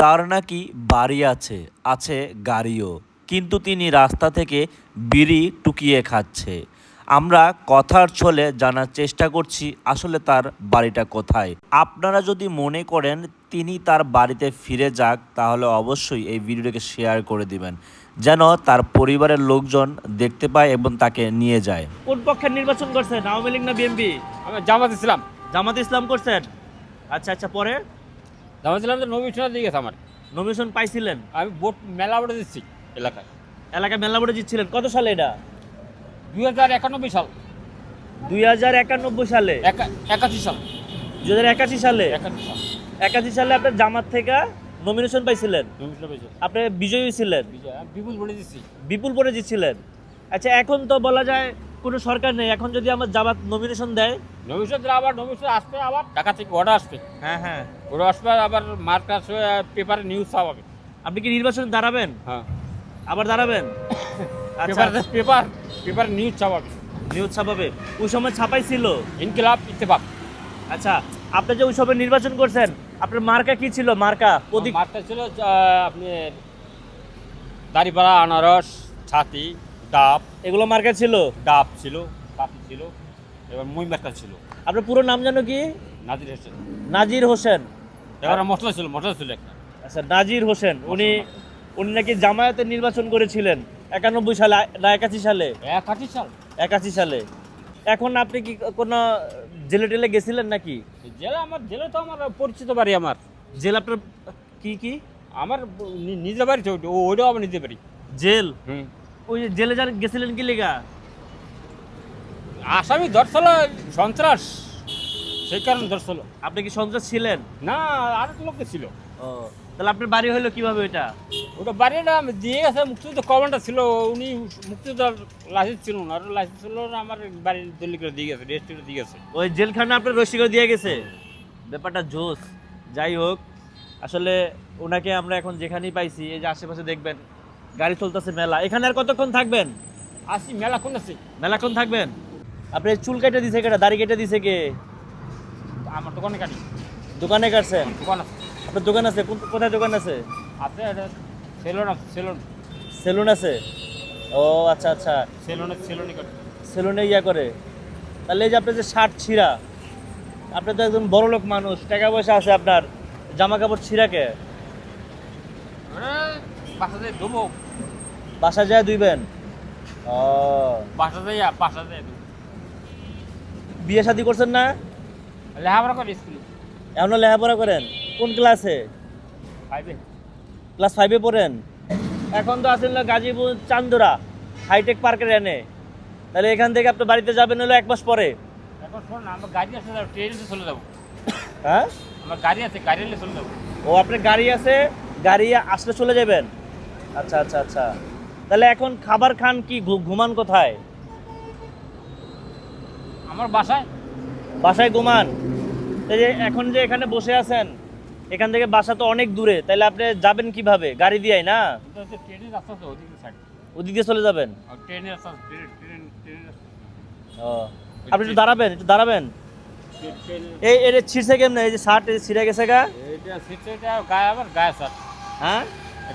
তার নাকি বাড়ি আছে আছে গাড়িও। কিন্তু তিনি রাস্তা থেকে বিড়ি টুকিয়ে খাচ্ছে। আমরা কথার ছলে জানার চেষ্টা করছি আসলে তার বাড়িটা কোথায়? আপনারা যদি মনে করেন তিনি তার বাড়িতে ফিরে যাক তাহলে অবশ্যই এই ভিডিওটাকে শেয়ার করে দিবেন। যেন তার পরিবারের লোকজন দেখতে পায় এবং তাকে নিয়ে যায়। কোন পক্ষের নির্বাচন করছেন? আওয়ামী লীগ না বিএনপি? জামাত ইসলাম। জামাত ইসলাম করছেন? আচ্ছা আচ্ছা পরে? জামাত ইসলাম তো সোনা দিয়ে গেছে আমার। নমিনেশন পাইছিলেন? আমি ভোট মেলা ভোটে দিচ্ছি এলাকায়। এলাকায় মেলা বোর্ডে জিতছিলেন। কত সালে এটা? দুই হাজার একানব্বই সাল। দুই হাজার একানব্বই সালে? একা- একাশি সাল। দুই হাজার একাশি সালে? একাশি সাল। একাশি সালে আপনার জামাত থেকে নমিনেশন পাইছিলেন? আপনি বিজয়ী ছিলেন? বিজয় বিপুল ভোটে দিচ্ছি বিপুল পরে জিতছিলেন। আচ্ছা এখন তো বলা যায় কোনো সরকার নেই। এখন যদি আমার জামাত নমিনেশন দেয় নমিনেশন সোনা আবার সোনা আসবে আবার ঢাকা থেকে অর্ডার আসবে। হ্যাঁ হ্যাঁ। ওরা আসবে আবার মার্কাস পেপারে নিউজ ছাপাবে আপনি কি নির্বাচনে দাঁড়াবেন? হ্যাঁ। আবার দাঁড়াবেন? আচ্ছা। পেপার পেপার পেপার নিউজ ছাপাবে নিউজ ছাপাবে ওই সময় ছাপাই ছিল? ইনকিলাব ইত্তেফাক। আচ্ছা আপনি যে ওই সময় নির্বাচন করছেন আপনার মার্কা কি ছিল? মার্কা প্রতীক মার্কা ছিল আপনি দাড়িপাড়া আনারস ছাতি। ডাব। এগুলো মার্কা ছিল? ডাব ছিল কাপি ছিল এবার মই মার্কা ছিল। আপনার পুরো নাম জানো কি? নাজির হোসেন। নাজির হোসেন। এবার মশলা ছিল মশলা ছিল একটা। আচ্ছা নাজির হোসেন উনি উনি নাকি জামায়াতে নির্বাচন করেছিলেন একানব্বই সালে না একাশি সালে? একাশি সাল। একাশি সালে। এখন আপনি কি কোনো জেলে টেলে গেছিলেন নাকি? জেলে আমার জেলে তো আমার পরিচিত বাড়ি আমার। জেল আপনার কি কি? আমার নি- নিজে বাড়ি ওইটাও আমার নিজে বাড়ি। জেল? হুম। ওই জেলে যান গেছিলেন কি লেগা? আসামি ধরছিল সন্ত্রাস। সেই কারণে ধরছিল। আপনি কি সন্ত্রাস ছিলেন? না আরেক লোক ছিল। ও তাহলে আপনার বাড়ি হলো কীভাবে এটা ওটা বাড়িটা আমি দিয়ে গেছে মুক্তিযুদ্ধ কমান্ডার ছিল উনি মুক্তিযুদ্ধ লাইসেন্স ছিল না আর লাইসেন্স ছিল না আমার বাড়ির দলিল করে দিয়ে গেছে রেজিস্ট্রি দিয়ে গেছে। ওই জেলখানা আপনার রসি করে দিয়ে গেছে? ব্যাপারটা জোস। যাই হোক আসলে ওনাকে আমরা এখন যেখানেই পাইছি এই যে আশেপাশে দেখবেন গাড়ি চলতেছে মেলা। এখানে আর কতক্ষণ থাকবেন? আসি মেলা কোন আছে? মেলাক্ষণ থাকবেন? আপনি চুল কেটে দিছে কেটে দাড়ি কেটে দিছে কে? আমার দোকানে কাটি। দোকানে কাটছেন? দোকান আছে। আপনার দোকান আছে? কোন- কোথায় দোকান আছে? আছে সেলুন আছে সেলুন। সেলুন আছে? ও আচ্ছা আচ্ছা। সেলুনে সেলুনে কাটি। সেলুনে ইয়া করে। তাহলে এই যে আপনার যে শার্ট ছিঁড়া আপনি তো একজন বড় লোক মানুষ টাকা পয়সা আছে আপনার জামা কাপড় ছিঁড়াকে বাসা দেবো বাসা যায় দুইবেন ও। বাসা যাই বাসা যাই বিয়ে শাদি করছেন না? লেখাপড়া করে স্কুলে। এখনও লেখাপড়া করেন? কোন ক্লাসে? পাইবে ক্লাস ফাইভে পড়েন? এখন তো আছেন গাজীপুর চান্দুরা হাইটেক পার্কের এনে। তাহলে এখান থেকে আপনি বাড়িতে যাবেন হলো এক মাস পরে। এখন শোন না আমার গাড়ি আছে ট্রেনে চলে যাব। হ্যাঁ? আমার গাড়ি আছে গাড়ি চলে যাব। ও আপনার গাড়ি আছে গাড়ি আসলে চলে যাবেন। আচ্ছা আচ্ছা আচ্ছা। তাহলে এখন খাবার খান কি? ঘুমান কোথায়? আমার বাসায়? বাসায় ঘুমান। এই যে এখন যে এখানে বসে আছেন এখান থেকে বাসা তো অনেক দূরে তাহলে আপনি যাবেন কীভাবে? গাড়ি দিয়ে না? ওদিকে দিয়ে চলে যাবেন? ও আপনি একটু দাঁড়াবেন একটু দাঁড়াবেন। এই এটা ছিঁড়ছে কেমন? এই যে শার্ট ছিঁড়ে গেছে গা। গায়ে আবার গায়ে শার্ট হ্যাঁ?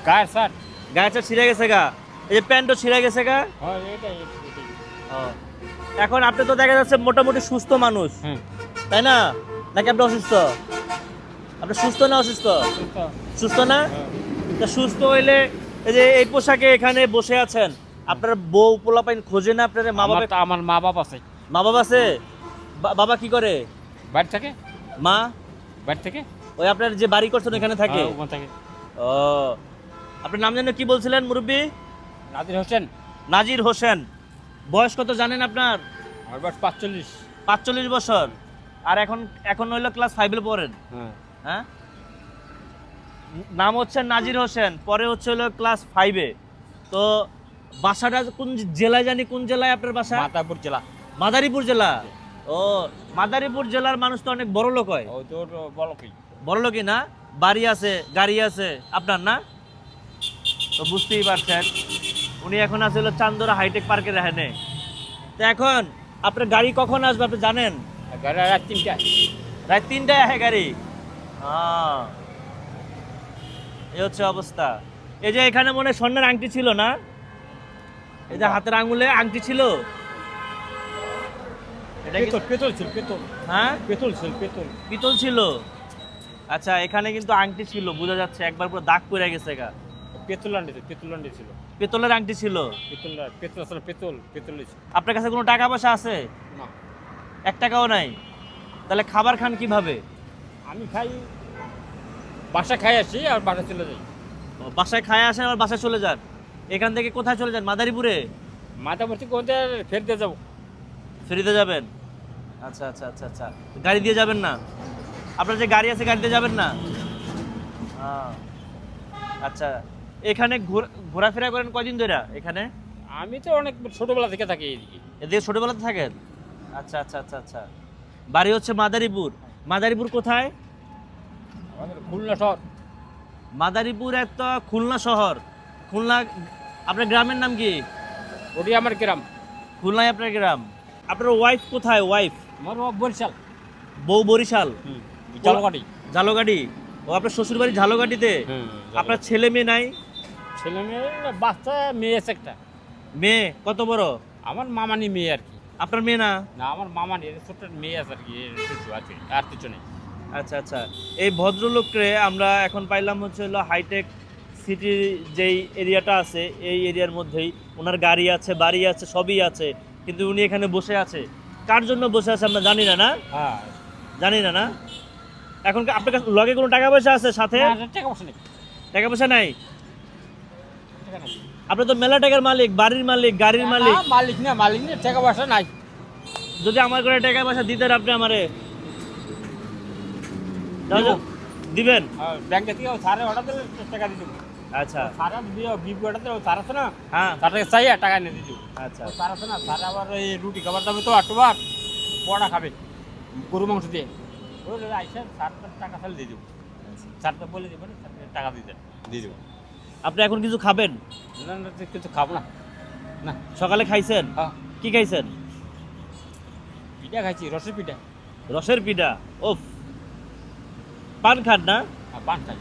গায়ে শার্ট গায়েটা ছিঁড়ে গেছে গা। এই যে প্যান্টও ছিঁড়ে গেছে গা। হ্যাঁ এখন আপনি তো দেখা যাচ্ছে মোটামুটি সুস্থ মানুষ। তাই না? নাকি আপনি অসুস্থ? আপনি সুস্থ না অসুস্থ? সুস্থ। না? হ্যাঁ। তা সুস্থ হইলে এই যে এই পোশাকে এখানে বসে আছেন আপনার বউ পোলাপাইন খোঁজে না আপনার মা বাবা আমার মা বাপ আছে। মা বাবা আছে? বাবা কি করে? বাড়ি থেকে? মা? বাড়ি থেকে? ওই আপনার যে বাড়ি করছেন এখানে থাকে? হ্যাঁ, ওখান থেকে। ও। আপনার নাম যেন কি বলছিলেন মুরব্বী? নাদির হোসেন? নাজির হোসেন বয়স কত জানেন আপনার? আমার বয়স পাঁচচল্লিশ। পাঁচচল্লিশ বছর। আর এখন এখন হইল ক্লাস ফাইভে পড়েন। হ্যাঁ। হ্যাঁ? নাম হচ্ছে নাজির হোসেন পরে হচ্ছে হলো ক্লাস ফাইভে তো বাসাটা কোন জেলায় জানি? কোন জেলায় আপনার বাসা? মাতাপুর জেলা। মাদারীপুর জেলা। ও মাদারীপুর জেলার মানুষ তো অনেক বড় লোক হয়। বড় লোকই না? বাড়ি আছে গাড়ি আছে। আপনার না? তো বুঝতেই পারছেন। উনি এখন আছে হলো চান্দোরা হাইটেক পার্কের এখানে তো এখন আপনার গাড়ি কখন আসবে আপনি জানেন? গাড়ি রাত তিনটা রাত তিনটায় আসে গাড়ি? আহ। এই হচ্ছে অবস্থা। এই যে এখানে মনে হয় স্বর্ণের আংটি ছিল না? এই যে হাতের আঙুলে আংটি ছিল? এটা কি পেতল পেতল ছিল পেতল হ্যাঁ? পেতল ছিল পেতল পিতল ছিল? আচ্ছা এখানে কিন্তু আংটি ছিল বোঝা যাচ্ছে একবার পুরো দাগ পড়ে গেছে গা। পেতল ছিল পেতল আন্ডি ছিল। পেতলের আংটি ছিল? পেতল পেতল আসলে পেতল পেতল আপনার কাছে কোনো টাকা পয়সা আছে? না। এক টাকাও নাই? তাহলে খাবার খান কীভাবে? আমি খাই বাসা খাই আসি আর বাসা চলে যাই। বাসায় খায় আসেন আর বাসায় চলে যান? এখান থেকে কোথায় চলে যান? মাদারীপুরে? মাথাভর্তি করতে ফের দিয়ে যাব। ফেরিতে যাবেন? আচ্ছা আচ্ছা আচ্ছা আচ্ছা। গাড়ি দিয়ে যাবেন না? আপনার যে গাড়ি আছে গাড়িতে যাবেন না? আচ্ছা। এখানে ঘোর- ঘোরাফেরা করেন কয়দিন ধরে? এখানে? আমি তো অনেক ছোটবেলা থেকে থাকি এদিকে। ছোটবেলাতে থাকেন? আচ্ছা আচ্ছা আচ্ছা আচ্ছা। বাড়ি হচ্ছে মাদারীপুর। মাদারীপুর কোথায়? আমাদের খুলনা শহর। মাদারীপুর একটা খুলনা শহর। খুলনা আপনার গ্রামের নাম কি? ওটি আমার গ্রাম। খুলনায় আপনার গ্রাম। আপনার ওয়াইফ কোথায় ওয়াইফ আমার বরিশাল। বউ বরিশাল? জলকাটি ঝালগাড়ি ও আপনার শ্বশুর বাড়ি ঝালগাড়িতে আপনার ছেলে মেয়ে নাই? ছেলে মেয়ে বাচ্চা মেয়ে আছে একটা। মেয়ে? কত বড়? আমার মামানি মেয়ে আর কি। আপনার মেয়ে না? না আমার মামানি ছোট্ট মেয়ে আছে আর কি আছে আর কিছু নেই। আচ্ছা আচ্ছা। এই ভদ্রলোককে আমরা এখন পাইলাম হচ্ছে হলো হাইটেক সিটির যেই এরিয়াটা আছে এই এরিয়ার মধ্যেই ওনার গাড়ি আছে বাড়ি আছে সবই আছে কিন্তু উনি এখানে বসে আছে। কার জন্য বসে আছে আমরা জানি না না? হ্যাঁ। জানি না না? এখন আপনার কাছে লগে কোনো টাকা পয়সা আছে সাথে? টাকা পয়সা নেই। টাকা পয়সা নেই। আপনি তো মেলা টাকার মালিক বাড়ির মালিক গাড়ির মালিক। মালিক না মালিক না টাকা পয়সা নাই। যদি আমার করে টাকা পয়সা দিতেন আপনি আমারে। দিবেন? ব্যাংকে থেকে সারে অর্ডার দিলে টাকা দিয়ে দেবো। আচ্ছা। সারা দিয়ে বিপি অর্ডার দিলে সার আছে না হ্যাঁ। চাই টাকা নিয়ে দেবো। আচ্ছা। সার আছে না সার আবার এই রুটি খাবার দাবে তো আটবার খাবে গরু মাংস দিয়ে। ওই আইসা সার টাকা ফেলে দিয়ে দেবো। বলে দেবেন টাকা দিয়ে দেন দিয়ে দেবো। আপনি এখন কিছু খাবেন? না না কিছু খাব না। না। সকালে খাইছেন? হ্যাঁ। কি খাইছেন? পিঠা খাইছি রসের পিঠা। রসের পিঠা? ওফ পান খান না? আর পান খাই।